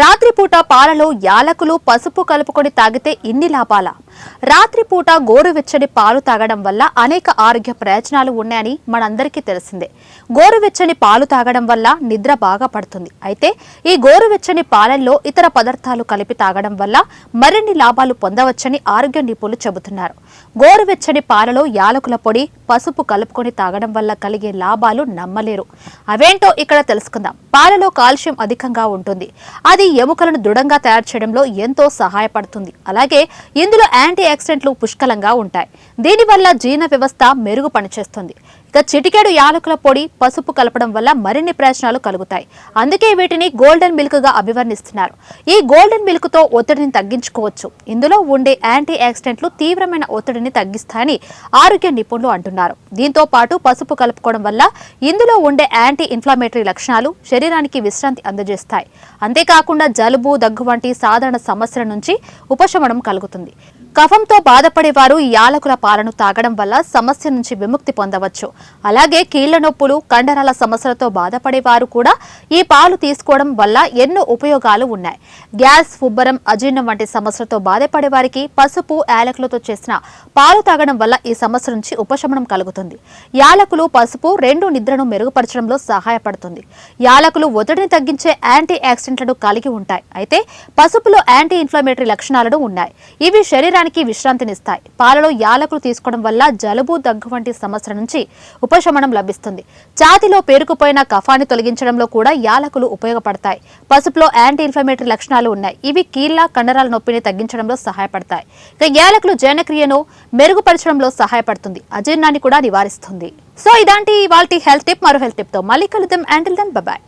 రాత్రిపూట పాలలో యాలకులు పసుపు కలుపుకొని తాగితే ఇన్ని లాభాల? రాత్రిపూట గోరువెచ్చని పాలు తాగడం వల్ల అనేక ఆరోగ్య ప్రయోజనాలు ఉన్నాయని మనందరికీ తెలిసిందే. గోరువెచ్చని పాలు తాగడం వల్ల నిద్ర బాగా పడుతుంది. అయితే ఈ గోరువెచ్చని పాలల్లో ఇతర పదార్థాలు కలిపి తాగడం వల్ల మరిన్ని లాభాలు పొందవచ్చని ఆరోగ్య నిపుణులు చెబుతున్నారు. గోరువెచ్చని పాలలో యాలకుల పొడి పసుపు కలుపుకొని తాగడం వల్ల కలిగే లాభాలు నమ్మలేరు. అవేంటో ఇక్కడ తెలుసుకుందాం. పాలలో కాల్షియం అధికంగా ఉంటుంది. అది ఎముకలను దృఢంగా తయారు చేయడంలో ఎంతో సహాయపడుతుంది. అలాగే ఇందులో యాంటీ ఆక్సిడెంట్లు పుష్కలంగా ఉంటాయి. దీనివల్ల జీర్ణ వ్యవస్థ మెరుగు పనిచేస్తుంది. ఇక చిటికెడు యాలకుల పొడి పసుపు కలపడం వల్ల మరిన్ని ప్రయోజనాలు కలుగుతాయి. అందుకే వీటిని గోల్డెన్ మిల్క్గా అభివర్ణిస్తున్నారు. ఈ గోల్డెన్ మిల్క్తో ఒత్తిడిని తగ్గించుకోవచ్చు. ఇందులో ఉండే యాంటీ ఆక్సిడెంట్లు తీవ్రమైన ఒత్తిడిని తగ్గిస్తాయని ఆరోగ్య నిపుణులు అంటున్నారు. దీంతో పాటు పసుపు కలుపుకోవడం వల్ల ఇందులో ఉండే యాంటీ ఇన్ఫ్లమేటరీ లక్షణాలు శరీరానికి విశ్రాంతి అందజేస్తాయి. అంతేకాకుండా జలుబు దగ్గు వంటి సాధారణ సమస్యల నుంచి ఉపశమనం కలుగుతుంది. కఫంతో బాధపడేవారు ఈ యాలకుల పాలను తాగడం వల్ల సమస్య నుంచి విముక్తి పొందవచ్చు. అలాగే కీళ్ళ నొప్పులు కండరాల సమస్యలతో బాధపడేవారు కూడా ఈ పాలు తీసుకోవడం వల్ల ఎన్నో ఉపయోగాలు ఉన్నాయి. గ్యాస్ ఉబ్బరం అజీర్ణం వంటి సమస్యలతో బాధపడే వారికి పసుపు యాలకులతో చేసిన పాలు తాగడం వల్ల ఈ సమస్య నుంచి ఉపశమనం కలుగుతుంది. యాలకులు పసుపు రెండు నిద్రను మెరుగుపరచడంలో సహాయపడుతుంది. యాలకులు ఒత్తిడిని తగ్గించే యాంటీ ఆక్సిడెంట్లను కలిగి ఉంటాయి. అయితే పసుపులో యాంటీ ఇన్ఫ్లమేటరీ లక్షణాలను ఉన్నాయి. ఇవి శరీరానికి విశ్రాంతినిస్తాయి. పాలలో యాలకులు తీసుకోవడం వల్ల జలుబు దగ్గు వంటి సమస్యల నుంచి ఉపశమనం లభిస్తుంది. ఛాతిలో పేరుకుపోయిన కఫాన్ని తొలగించడంలో కూడా యాలకులు ఉపయోగపడతాయి. పసుపులో యాంటీ ఇన్ఫ్లమేటరీ లక్షణాలు ఉన్నాయి. ఇవి కీళ్ళ కండరాల నొప్పిని తగ్గించడంలో సహాయపడతాయి. ఇక యాలకులు జీర్ణక్రియను మెరుగుపరచడంలో సహాయపడుతుంది. అజీర్ణాన్ని కూడా నివారిస్తుంది. సో ఇదాంటి వాళ్ళ హెల్త్ టిప్ మరో హెల్త్ టిప్తో మళ్ళీ కలుద్దాం. Until then bye